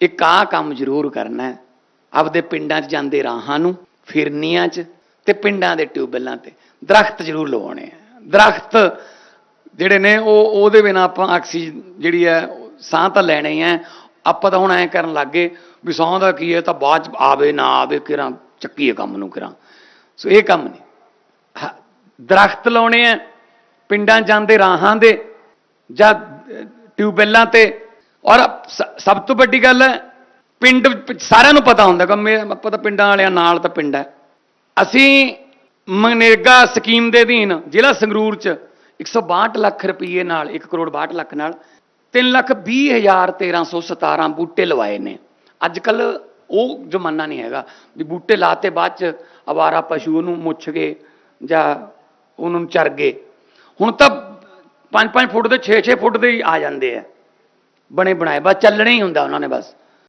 ਇੱਕ ਆਹ ਕੰਮ ਜ਼ਰੂਰ ਕਰਨਾ ਹੈ। ਆਪਦੇ ਪਿੰਡਾਂ 'ਚ ਜਾਂਦੇ ਰਾਹਾਂ ਨੂੰ ਫਿਰਨੀਆਂ 'ਚ ਤੇ ਪਿੰਡਾਂ ਦੇ ਟਿਊਬਵੈੱਲਾਂ ਤੇ। ਦਰਖਤ ਜ਼ਰੂਰ ਲਵਾਉਣੇ ਆ। ਦਰਖਤ ਜਿਹੜੇ ਨੇ ਉਹ ਉਹਦੇ ਬਿਨਾ ਆਪਾਂ ਆਕਸੀਜਨ ਜਿਹੜੀ ਹੈ ਸਾਹ ਤਾਂ ਲੈਣੀ ਹੈ ਆਪਾਂ ਤਾਂ ਹੁਣ ਐਂ ਕਰਨ ਲੱਗੇ ਵੀ ਸਾਹ ਦਾ ਕੀ ਹੈ ਤਾਂ ਬਾਅਦ ਚ ਆਵੇ ਨਾ ਆਵੇ ਕਿਰਾਂ ਚੱਕੀਏ ਕੰਮ ਨੂੰ ਕਿਰਾਂ। ਸੋ ਇਹ ਕੰਮ ਨਹੀਂ। ਹ- ਦਰਖਤ ਲਾਉਣੇ ਆ ਪਿੰਡਾਂ ਜਾਂਦੇ ਰਾਹਾਂ ਦੇ ਜਾਂ ਅਹ, ਟਿਊਬਵੈੱਲਾਂ ਤੇ ਔਰ ਸ- ਸਭ ਤੋਂ ਵੱਡੀ ਗੱਲ ਹੈ, ਪਿੰਡ ਸਾਰਿਆਂ ਨੂੰ ਪਤਾ ਹੁੰਦਾ ਕਿ ਆਪਾਂ ਤਾਂ ਪਿੰਡਾਂ ਵਾਲਿਆਂ ਨਾਲ ਤਾਂ ਪਿੰਡ ਹੈ। ਅਸੀਂ ਮਨਰੇਗਾ ਸਕੀਮ ਦੇ ਅਧੀਨ ਜ਼ਿਲ੍ਹਾ ਸੰਗਰੂਰ ਚ 162 ਲੱਖ ਰੁਪਏ ਨਾਲ 1 ਕਰੋੜ 62 ਲੱਖ ਨਾਲ 3 ਲੱਖ 20 ਹਜ਼ਾਰ 1317 ਬੂਟੇ ਲਵਾਏ ਨੇ। ਅੱਜ ਕੱਲ ਉਹ ਜ਼ਮਾਨਾ ਨਹੀਂ ਹੈਗਾ ਵੀ ਬੂਟੇ ਲਾਤੇ ਬਾਅਦ ਚ ਅਵਾਰਾ ਪਸ਼ੂ ਉਹਨੂੰ ਮੁੱਛ ਗਏ ਜਾਂ ਉਹਨਾਂ ਨੂੰ ਚਰ ਗਏ। ਹੁਣ ਤਾਂ 5-5 ਫੁੱਟ ਦੇ 6-6 ਫੁੱਟ ਦੇ ਹੀ ਆ ਜਾਂਦੇ ਆ। ਬਣੇ ਬਣਾਏ ਬਸ ਚੱਲਣਾ ਹੀ ਹੁੰਦਾ ਉਹਨਾਂ ਨੇ ਬਸ।